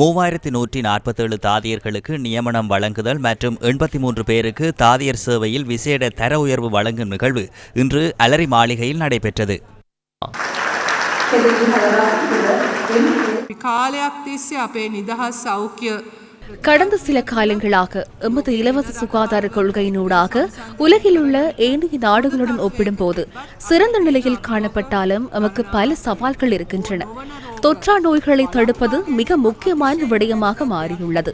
மூவாயிரத்தி நூற்றி நாற்பத்தேழு தாதியர்களுக்கு நியமனம் வழங்குதல் மற்றும் எண்பத்தி மூன்று பேருக்கு தாதியர் சேவையில் விசேட தர உயர்வு வழங்கும் நிகழ்வு இன்று அலரி மாளிகையில் நடைபெற்றது. கடந்த சில காலங்களாக எமது இலவச சுகாதார கொள்கையினூடாக உலகில் உள்ள ஏனைய நாடுகளுடன் ஒப்பிடும்போது சிறந்த நிலையில் காணப்பட்டாலும் எமக்கு பல சவால்கள் இருக்கின்றன. தொற்றா நோய்களை தடுப்பது மிக முக்கியமான விடயமாக மாறியுள்ளது.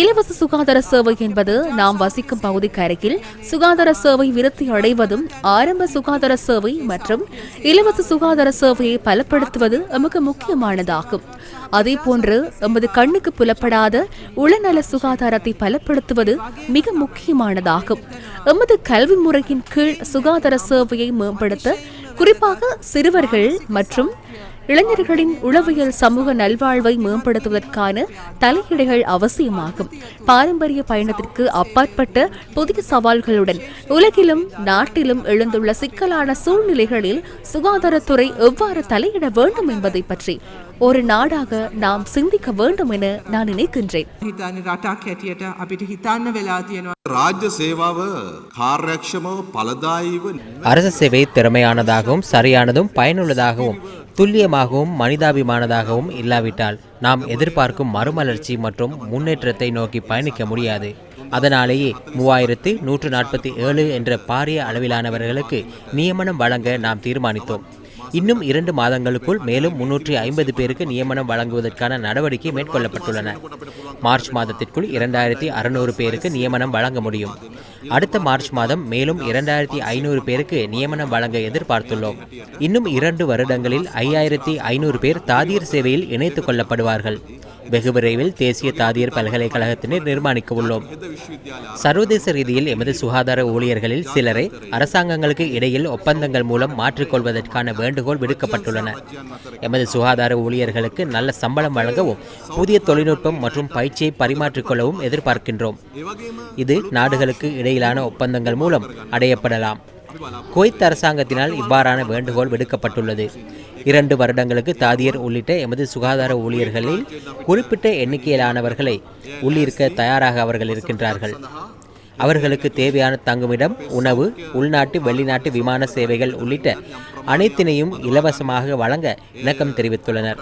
இலவச சுகாதார சேவை என்பது நாம் வசிக்கும் பகுதிக்கு அருகில் சுகாதார சேவை விருத்தி அடைவதும் ஆரம்ப சுகாதார சேவை மற்றும் இலவச சுகாதார சேவையை பலப்படுத்துவது எமக்கு முக்கியமானதாகும். அதே போன்று எமது கண்ணுக்கு புலப்படாத உளநல சுகாதாரத்தை பலப்படுத்துவது மிக முக்கியமானதாகும். எமது கல்வி முறையின் கீழ் சுகாதார சேவையை மேம்படுத்த குறிப்பாக சிறுவர்கள் மற்றும் இளைஞர்களின் உளவியல் சமூக நல்வாழ்வை மேம்படுத்துவதற்கான தலையீடுகள் அவசியமாகும். பாரம்பரிய பயணத்திற்கு அப்பாற்பட்ட புதிய சவால்களுடன் உலகிலும் நாட்டிலும் எழுந்துள்ள சிக்கலான சூழ்நிலைகளில் சுகாதாரத்துறை எவ்வாறு தலையிட வேண்டும் என்பதை பற்றி ஒரு நாடாக நாம் சிந்திக்க வேண்டும் என நான் நினைக்கின்றேன். ராஜ்ய சேவாவ காரியக்ஷமோ பலதாய்வு சேவை திறமையானதாகவும் சரியானதும் பயனுள்ளதாகவும் துல்லியமாகவும் மனிதாபிமானதாகவும் இல்லாவிட்டால் நாம் எதிர்பார்க்கும் மறுமலர்ச்சி மற்றும் முன்னேற்றத்தை நோக்கி பயணிக்க முடியாது. அதனாலேயே மூவாயிரத்து நூற்று நாற்பத்தி ஏழு என்ற பாரிய அளவிலானவர்களுக்கு நியமனம் வழங்க நாம் தீர்மானித்தோம். இன்னும் இரண்டு மாதங்களுக்குள் மேலும் முன்னூற்றி ஐம்பது பேருக்கு நியமனம் வழங்குவதற்கான நடவடிக்கை மேற்கொள்ளப்பட்டுள்ளன. மார்ச் மாதத்திற்குள் இரண்டாயிரத்தி அறுநூறு பேருக்கு நியமனம் வழங்க முடியும். அடுத்த மார்ச் மாதம் மேலும் இரண்டாயிரத்தி ஐநூறு பேருக்கு நியமனம் வழங்க எதிர்பார்த்துள்ளோம். இன்னும் இரண்டு வருடங்களில் ஐயாயிரத்தி ஐநூறு பேர் தாதியர் சேவையில் இணைத்துக் கொள்ளப்படுவார்கள். வெகு விரைவில் தேசிய தாதியர் பல்கலைக்கழகத்தினை நிர்மாணிக்க உள்ளோம். சர்வதேச ரீதியில் எமது சுகாதார ஊழியர்களில் சிலரை அரசாங்கங்களுக்கு இடையில் ஒப்பந்தங்கள் மூலம் மாற்றிக்கொள்வதற்கான வேண்டுகோள் விடுக்கப்பட்டுள்ளன. எமது சுகாதார ஊழியர்களுக்கு நல்ல சம்பளம் வழங்கவும் புதிய தொழில்நுட்பம் மற்றும் பயிற்சியை பரிமாற்றிக்கொள்ளவும் எதிர்பார்க்கின்றோம். இது நாடுகளுக்கு இடையிலான ஒப்பந்தங்கள் மூலம் அடையப்படலாம். குவைத் அரசாங்கத்தினால் இவ்வாறான வேண்டுகோள் விடுக்கப்பட்டுள்ளது. இரண்டு வருடங்களுக்கு தாதியர் உள்ளிட்ட எமது சுகாதார ஊழியர்களில் குறிப்பிட்ட எண்ணிக்கையிலானவர்களை உள்ளிருக்க தயாராக அவர்கள் இருக்கின்றார்கள். அவர்களுக்கு தேவையான தங்குமிடம் உணவு உள்நாட்டு வெளிநாட்டு விமான சேவைகள் உள்ளிட்ட அனைத்தினையும் இலவசமாக வழங்க இணக்கம் தெரிவித்துள்ளனர்.